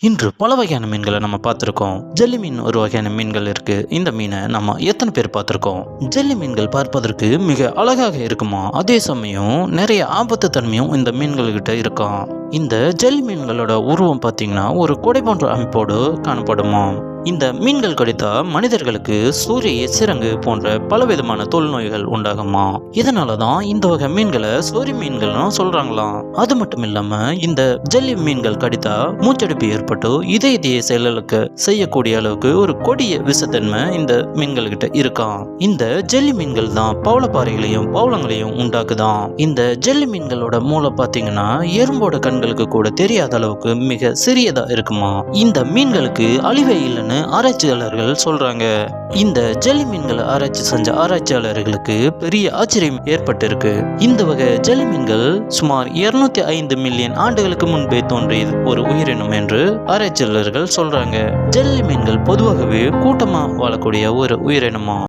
இன்று பல வகையான மீன்களை நம்ம பார்த்துருக்கோம். ஜெல்லி மீன் ஒரு வகையான மீன்கள் இருக்கு. இந்த மீனை நம்ம எத்தனை பேர் பார்த்துருக்கோம்? ஜெல்லி மீன்கள் பார்ப்பதற்கு மிக அழகாக இருக்குமா? அதே சமயம் நிறைய ஆபத்து தன்மையும் இந்த மீன்கள்கிட்ட இருக்கும் இந்த ஜெல்லி மீன்களோட உருவம் பார்த்தீங்கன்னா ஒரு கொடை போன்ற அமைப்போடு காணப்படுமா? இந்த மீன்கள் கடித்தா மனிதர்களுக்கு சூரிய சிறங்கு போன்ற பலவிதமான தொல்நோய்கள் உண்டாகுமா? இதனால தான் இந்த வகை மீன்களை சூரிய மீன்கள்னு சொல்றாங்களாம் அது மட்டும் இல்லாம இந்த ஜெல்லி மீன்கள் கடித்தா மூச்சடிப்பு ஏற்பட்டு இதய இதய செயலுக்கு செய்யக்கூடிய அளவுக்கு ஒரு கொடிய விஷத்தன்மை இந்த மீன்கள் கிட்ட இருக்காம் இந்த ஜெல்லி மீன்கள் தான் பவளப்பாறைகளையும் பவளங்களையும் உண்டாக்குதாம் இந்த ஜெல்லி மீன்களோட மூளை பாத்தீங்கன்னா எறும்போட கண்களுக்கு கூட தெரியாத அளவுக்கு மிக சிறியதா இருக்குமா? இந்த மீன்களுக்கு அழிவே இல்லைன்னு ஆராய்ச்சியாளர்கள் சொல்றாங்க. இந்த ஜெல்லி மீன்களை ஆராய்ச்சி செஞ்ச ஆராய்ச்சியாளர்களுக்கு பெரிய ஆச்சரியம் ஏற்பட்டிருக்கு. இந்த வகை ஜெல்லி மீன்கள் சுமார் 205 ஐந்து மில்லியன் ஆண்டுகளுக்கு முன்பே தோன்றியது. ஒரு உயிரினம் என்று ஆராய்ச்சியாளர்கள் சொல்றாங்க. ஜெல்லி மீன்கள் பொதுவாகவே கூட்டமா வாழக்கூடிய ஒரு உயிரினமா?